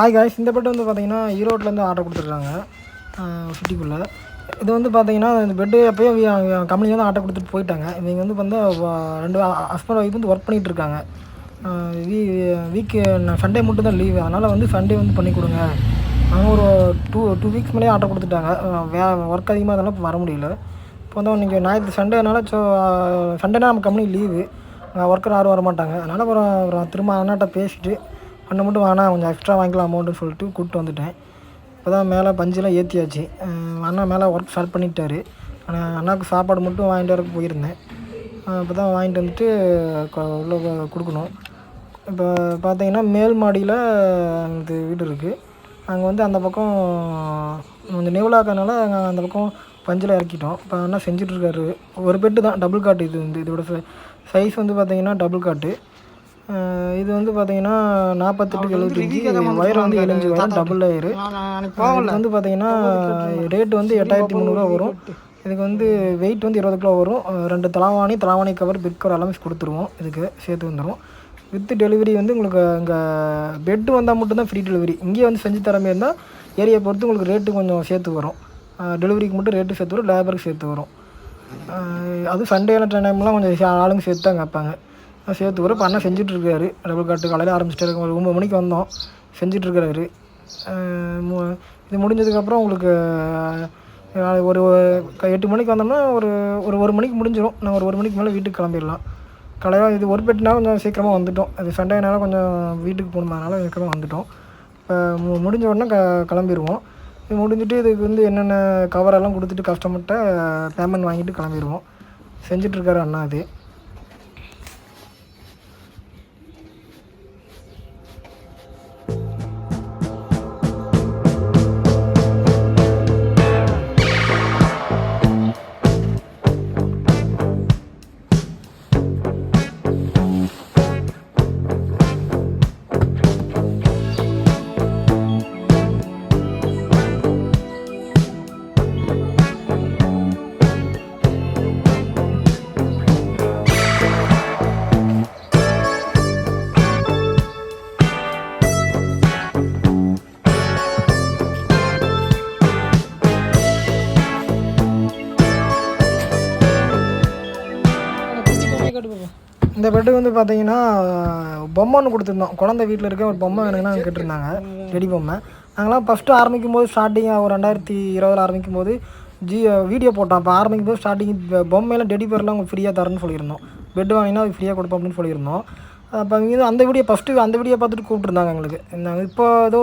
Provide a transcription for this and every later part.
ஆய் காய்ஸ் இந்த பெட்டு வந்து பார்த்தீங்கன்னா ஈரோட்லேருந்து ஆர்டர் கொடுத்துருக்காங்க. சிட்டிக்குள்ளே இது வந்து பார்த்தீங்கன்னா இந்த பெட்டு எப்போயோ கம்பெனி வந்து ஆர்டர் கொடுத்துட்டு போயிட்டாங்க. இவங்க வந்து வந்து ரெண்டு ஹஸ்பண்ட் ஒய்ஃப் வந்து ஒர்க் பண்ணிகிட்டு இருக்காங்க. வீ வீக்கு சண்டே மட்டும் தான் லீவு அதனால் வந்து சண்டே வந்து பண்ணி கொடுங்க. அவங்க ஒரு டூ டூ வீக்ஸ் மேலே ஆர்டர் கொடுத்துட்டாங்க. வே ஒர்க் அதிகமாக அதனால் வர முடியல. இப்போ வந்து நீங்கள் ஞாயிற்று சண்டேனால ஸோ சண்டேனா நம்ம கம்பெனி லீவு ஒர்க்கர் யாரும் வர மாட்டாங்க அதனால் அப்புறம் அப்புறம் திரும்ப அண்ணாட்ட பேசிட்டு அண்ணன் மட்டும் வாங்கினா கொஞ்சம் எக்ஸ்ட்ரா வாங்கிக்கலாம் அமௌண்ட்டுன்னு சொல்லிட்டு கூப்பிட்டு வந்துட்டேன். இப்போ தான் மேலே பஞ்செலாம் ஏற்றியாச்சு அண்ணா மேலே ஒர்க் ஸ்டார்ட் பண்ணிட்டாரு. ஆனால் அண்ணாவுக்கு சாப்பாடு மட்டும் வாங்கிட்டு வரக்கு போயிருந்தேன். இப்போ தான் வாங்கிட்டு வந்துட்டு உள்ளே உள்ள கொடுக்கணும். இப்போ பார்த்தீங்கன்னா மேல் மாடியில் இது வீடு இருக்குது அங்கே வந்து அந்த பக்கம் கொஞ்சம் நிவலாக்கனால நாங்கள் அந்த பக்கம் பஞ்சில் இறக்கிட்டோம். இப்போ அண்ணா செஞ்சிட்ருக்காரு ஒரு பெட்டு தான் டபுள் காட்டு இது வந்து இதோட சைஸ் வந்து பார்த்தீங்கன்னா டபுள் காட்டு இது வந்து பார்த்தீங்கன்னா நாற்பத்தெட்டு எழுபத்தஞ்சி ஒயர் வந்து எழுபஞ்சு ஒயர் டபுள் ஒயரு இது வந்து பார்த்தீங்கன்னா ரேட்டு வந்து எட்டாயிரத்தி முந்நூறுரூவா வரும். இதுக்கு வந்து வெயிட் வந்து இருபது கிலோ வரும். ரெண்டு தலாவாணி தலாவாணி கவர் பிட் கவர் எல்லாமே கொடுத்துருவோம். இதுக்கு சேர்த்து வந்துடும் வித் டெலிவரி வந்து உங்களுக்கு இங்கே பெட்டு வந்தால் மட்டும்தான் ஃப்ரீ டெலிவரி இங்கேயே வந்து செஞ்சு தர மாதிரி இருந்தால் ஏரியா பொறுத்து உங்களுக்கு ரேட்டு கொஞ்சம் சேர்த்து வரும். டெலிவரிக்கு மட்டும் ரேட்டு சேர்த்து வரும் லேபருக்கு சேர்த்து வரும். அது சண்டேல டைம்லாம் கொஞ்சம் ஆளுங்க சேர்த்து தான் கேட்பாங்க. சேர்த்து வரும் இப்போ அண்ணா டபுள் காட்டு காலையில் ஆரம்பிச்சிட்டாரு. ஒரு ஒம்பது மணிக்கு வந்தோம். செஞ்சிட்ருக்கிறாரு இது முடிஞ்சதுக்கப்புறம் உங்களுக்கு ஒரு எட்டு மணிக்கு வந்தோம்னா ஒரு ஒரு ஒரு மணிக்கு முடிஞ்சிடும் நாங்கள் ஒரு ஒரு மணிக்கு மேலே வீட்டுக்கு கிளம்பிடலாம். கலையாக இது ஒரு பெட்டுனா கொஞ்சம் சீக்கிரமாக வந்துட்டோம். அது சண்டேனால கொஞ்சம் வீட்டுக்கு போகணுமானால சீக்கிரமாக வந்துட்டோம். இப்போ மு- முடிஞ்ச உடனே க கிளம்பிடுவோம் இது முடிஞ்சிட்டு இதுக்கு வந்து என்னென்ன கவரெல்லாம் கொடுத்துட்டு கஸ்டமர்கிட்ட பேமெண்ட் வாங்கிட்டு கிளம்பிடுவோம் செஞ்சிட்ருக்காரு அண்ணா அது இந்த பெட்டுக்கு வந்து பார்த்தீங்கன்னா பொம்மை ஒன்று கொடுத்துருந்தோம். குழந்தை வீட்டில் இருக்க ஒரு பொம்மை வேணுங்கன்னா கேட்டிருந்தாங்க. ரெடி பொம்மை. நாங்களாம் ஃபஸ்ட்டு ஆரம்பிக்கும் போது ஸ்டார்டிங் ஒரு ரெண்டாயிரத்தி இருபதில் ஆரம்பிக்கும் போது ஜி வீடியோ போட்டோம். அப்போ ஆரம்பிக்கும் போது ஸ்டார்டிங் பொம்மையெல்லாம் டெடி பேர்லாம் அவங்க ஃப்ரீயாக தரேன்னு சொல்லியிருந்தோம். பெட் வாங்கினா அது ஃப்ரீயாக கொடுப்போம் அப்படின்னு சொல்லியிருந்தோம். அப்போ இங்கே அந்த வீடியோ ஃபஸ்ட்டு அந்த வீடியோ பார்த்துட்டு கூப்பிட்டுருந்தாங்க எங்களுக்கு. நாங்கள் இப்போ ஏதோ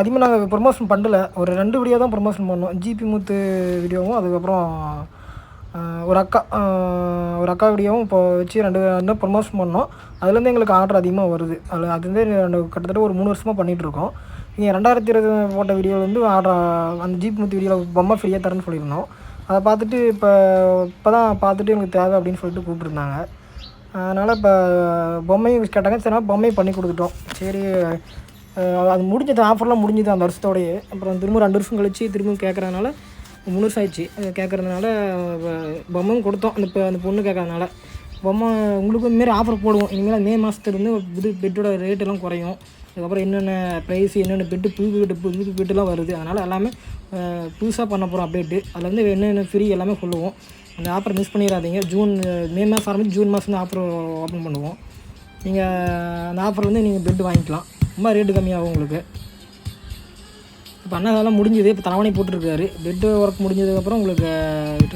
அதிகமாக நாங்கள் ப்ரொமோஷன் பண்ணல. ஒரு ரெண்டு வீடியோ தான் ப்ரொமோஷன் பண்ணோம். ஜிபி மூத்து வீடியோவும் அதுக்கப்புறம் ஒரு அக்கா ஒரு அக்கா வீடியோவும் இப்போ வச்சு ரெண்டு ரெண்டும் ப்ரொமோஷன் பண்ணோம். அதுலேருந்து எங்களுக்கு ஆர்டர் அதிகமாக வருது. அதில் அதுலேருந்து ரெண்டு கிட்டத்தட்ட ஒரு மூணு வருஷமாக பண்ணிகிட்ருக்கோம் நீங்கள் ரெண்டாயிரத்தி இருபது போட்ட வீடியோவில் வந்து ஆர்டர் அந்த ஜீப் முத்து வீடியோவில் பொம்மை ஃப்ரீயாக தரேன்னு சொல்லியிருந்தோம். அதை பார்த்துட்டு இப்போ இப்போ தான் பார்த்துட்டு எங்களுக்கு தேவை அப்படின்னு சொல்லிட்டு கூப்பிட்ருந்தாங்க அதனால் இப்போ பொம்மையும் கேட்டாங்க. சரி பொம்மையும் பண்ணி கொடுத்துட்டோம். சரி அது முடிஞ்சது ஆஃபர்லாம் முடிஞ்சது அந்த வருஷத்தோடைய. அப்புறம் திரும்ப ரெண்டு வருஷம் கழித்து திரும்ப கேட்குறதுனால முழுசாயிடுச்சு. கேட்குறதுனால பொம்மையும் கொடுத்தோம். அந்த இப்போ அந்த பொண்ணு கேட்கறதுனால பொம்மை உங்களுக்கு இந்த ஆஃபர் போடுவோம். இனிமேல் மே மாதத்துலேருந்து புது பெட்டோட ரேட்டெல்லாம் குறையும். அதுக்கப்புறம் என்னென்ன ப்ரைஸ் என்னென்ன பெட்டு புது பெட்டு புது பெட்டுலாம் வருது. அதனால் எல்லாமே புதுசாக பண்ண போகிறோம் அப்டேட்டு அதில் வந்து என்னென்ன ஃப்ரீ எல்லாமே சொல்லுவோம் அந்த ஆஃபர் மிஸ் பண்ணிடாதீங்க. ஜூன் மே மாதம் ஆரம்பிச்சு ஜூன் மாதம் ஆஃபர் ஓப்பன் பண்ணுவோம். நீங்கள் அந்த ஆஃபர் வந்து நீங்கள் பெட்டு வாங்கிக்கலாம். ரொம்ப ரேட்டு கம்மியாகும் உங்களுக்கு. இப்போ அண்ணா அதெல்லாம் முடிஞ்சது இப்போ தலைவணி போட்டிருக்காரு. பெட்டு ஒர்க் முடிஞ்சதுக்கப்புறம் உங்களுக்கு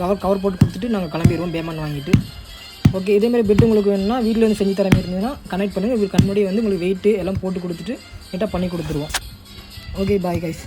கவர் கவர் போட்டு கொடுத்துட்டு நாங்கள் கிளம்பிடுவோம் பேமெண்ட் வாங்கிட்டு. ஓகே இதேமாதிரி பெட்டு உங்களுக்கு வேணும்னா வீட்டில் வந்து செஞ்சு தர மாதிரி இருந்ததுன்னா கனெக்ட் பண்ணுங்கள் உங்களுக்கு கண்முடியே வந்து உங்களுக்கு வெயிட்டு எல்லாம் போட்டு கொடுத்துட்டு நீட்டாக பண்ணி கொடுத்துருவோம். Okay bye guys